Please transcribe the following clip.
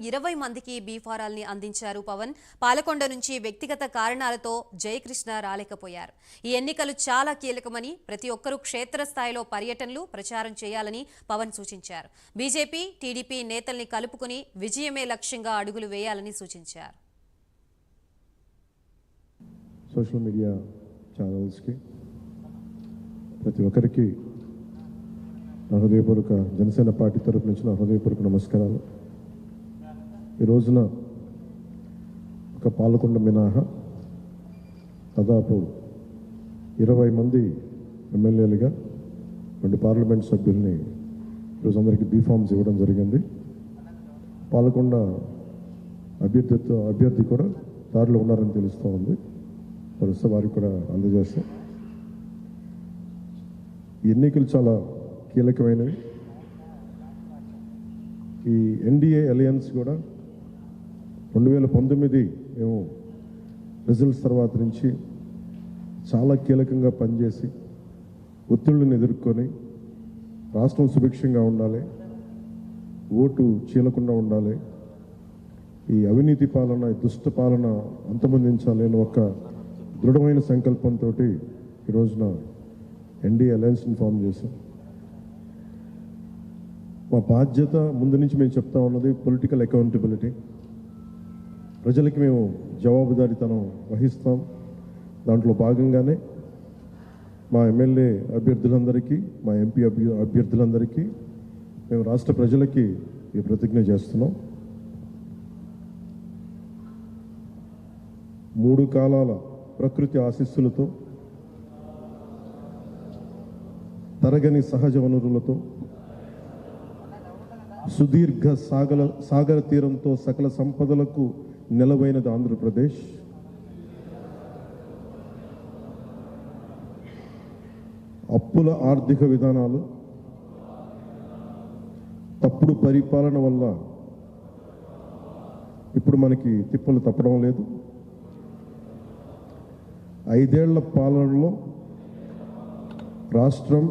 ఇరవై మందికి బీఫారాల్ని అందించారు పవన్. పాలకొండ నుంచి వ్యక్తిగత కారణాలతో జయకృష్ణ రాలేకపోయారు. ఈ ఎన్నికలు చాలా కీలకమని ప్రతి ఒక్కరూ క్షేత్రస్థాయిలో పర్యటనలు ప్రచారం చేయాలని పవన్ సూచించారు. బీజేపీ టీడీపీ నేతల్ని కలుపుకుని విజయమే లక్ష్యంగా అడుగులు వేయాలని సూచించారు. సోషల్ మీడియా ఛానల్స్కి ప్రతి ఒక్కరికి నా హృదయపూర్వక జనసేన పార్టీ తరపు నుంచి నా హృదయపూర్వక నమస్కారాలు. ఈ రోజున ఒక పాలకొండ మినహా దాదాపు ఇరవై మంది ఎమ్మెల్యేలుగా రెండు పార్లమెంట్ సభ్యుల్ని ఈరోజు అందరికీ బీఫామ్స్ ఇవ్వడం జరిగింది. పాలకొండ అభ్యర్థితో అభ్యర్థి కూడా దారిలో ఉన్నారని తెలుస్తూ ఉంది. వరుస వారికి కూడా అందజేస్తాం. ఎన్నికలు చాలా కీలకమైనవి. ఈ ఎన్డీఏ అలయన్స్ కూడా రెండు వేల పంతొమ్మిది మేము రిజల్ట్స్ తర్వాత నుంచి చాలా కీలకంగా పనిచేసి ఒత్తిళ్ళని ఎదుర్కొని రాష్ట్రం సుభిక్షంగా ఉండాలి ఓటు చీలకుండా ఉండాలి ఈ అవినీతి పాలన ఈ దుష్ట పాలన అంతమొందించాలి అని ఒక దృఢమైన సంకల్పంతో ఈ రోజున ఎన్డీఏ అలయన్స్ని ఫామ్ చేశాం. మా బాధ్యత ముందు నుంచి మేము చెప్తా ఉన్నది పొలిటికల్ అకౌంటబిలిటీ. ప్రజలకి మేము జవాబుదారీతనం వహిస్తాం. దాంట్లో భాగంగానే మా ఎమ్మెల్యే అభ్యర్థులందరికీ మా ఎంపీ అభ్య అభ్యర్థులందరికీ మేము రాష్ట్ర ప్రజలకి ఈ ప్రతిజ్ఞ చేస్తున్నాం. మూడు కాలాల ప్రకృతి ఆశీస్సులతో తరగని సహజ వనరులతో సుదీర్ఘ సాగల సాగర తీరంతో సకల సంపదలకు నిలవైనది ఆంధ్రప్రదేశ్. అప్పుల ఆర్థిక విధానాలు తప్పుడు పరిపాలన వల్ల ఇప్పుడు మనకి తిప్పలు తప్పడం లేదు. ఐదేళ్ళ పాలనలో రాష్ట్రం